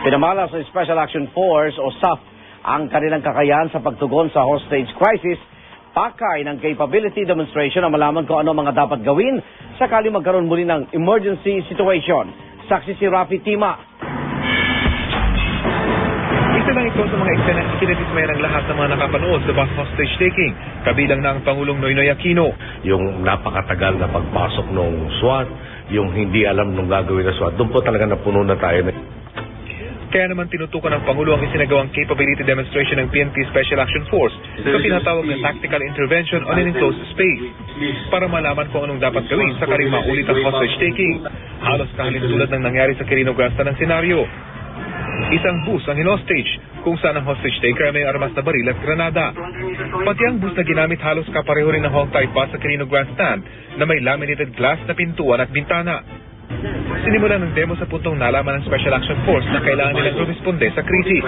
Pinamala sa Special Action Force o SAF ang kanilang kakayahan sa pagtugon sa hostage crisis, pakay ng capability demonstration na malaman kung ano mga dapat gawin sakali magkaroon muli ng emergency situation. Saksi si Rafi Tima. Isa lang ito sa mga eksena ikinadismaya ng lahat ng mga nakapanood sa bus hostage taking, kabilang na ang Pangulong Noynoy Aquino. yung napakatagal na pagpasok ng SWAT, yung hindi alam nung gagawin ng SWAT. Doon po talaga napuno na tayo. Kaya naman tinutukan ng Pangulo ang isinagawang capability demonstration ng PNP Special Action Force sa tinatawag na tactical intervention on an enclosed space para malaman kung anong dapat gawin sa karing maulit ang hostage taking. Halos kahalin tulad ng nangyari sa Quirino Grasta ng senaryo. Isang bus ang hinostage kung saan ang hostage taker ay may armas na baril at granada. Pati ang bus na ginamit halos kapareho rin ng Hong type bus sa Quirino Grandstand na may laminated glass na pintuan at bintana. Sinimulan ng demo sa puntong nalaman ng Special Action Force na kailangan nilang rumisponde sa krisis.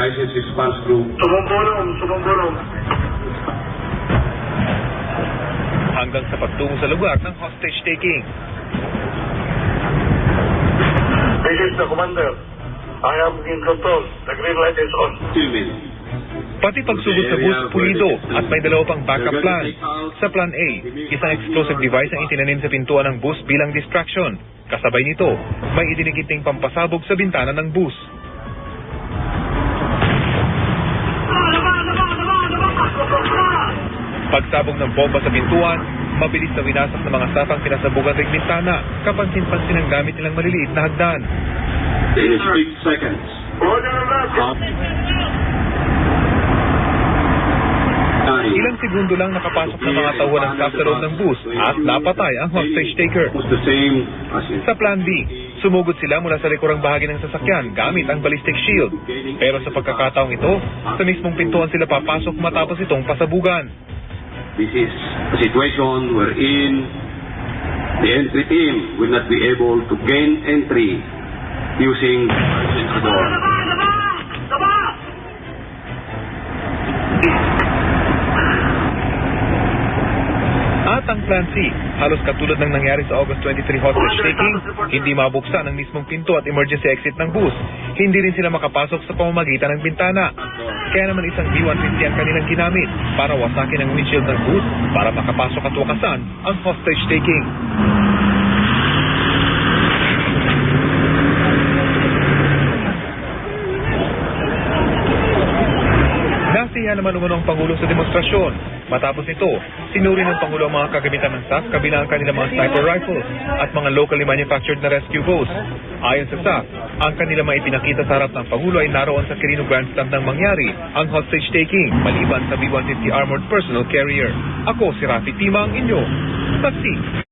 Sumumburong, sumumburong. hanggang sa pagtungo sa lugar ng hostage taking. This is the commander. I am in control. The green light is on. Two minutes. Pati pagsugod sa bus, pulido at may dalawa pang backup plan. Sa plan A, isang explosive device ang itinanim sa pintuan ng bus bilang distraction. Kasabay nito, may idinigiting pampasabog sa bintana ng bus. Pagsabog ng bomba sa pintuan, mabilis na winasak ng mga staff ang pinasabugan ring bintana. Kapansin-pansin ang gamit nilang maliliit na hagdan. In 6 seconds. Order alert. Segundo lang nakapasok ng mga tauhan ng loob ng bus at napatay ang hostage taker. Sa plan B, sumugod sila mula sa likurang bahagi ng sasakyan gamit ang ballistic shield. Pero sa pagkakataong ito, sa mismong pintuan sila papasok matapos itong pasabugan. This is a situation wherein the entry team will not be able to gain entry using the door. Ang plan C, halos katulad ng nangyari sa August 23 hostage taking, hindi mabuksan ang mismong pinto at emergency exit ng bus. Hindi rin sila makapasok sa pamamagitan ng bintana. Kaya naman isang B-150 ang kanilang ginamit para wasakin ang windshield ng bus para makapasok at wakasan ang hostage taking. Nasiya naman umano ang Pangulo sa demonstrasyon. Matapos ito, sinuri ng Pangulo ang mga kagamitan ng SAS kabilang ang kanilang mga sniper rifles at mga locally manufactured na rescue boats. Ayon sa SAS, ang kanilang mga ipinakita sa harap ng Pangulo ay naroon sa Quirino Grandstand nang mangyari ang hostage taking maliban sa B-150 Armored Personnel Carrier. Ako si Rafi Tima ang inyo. Saksi.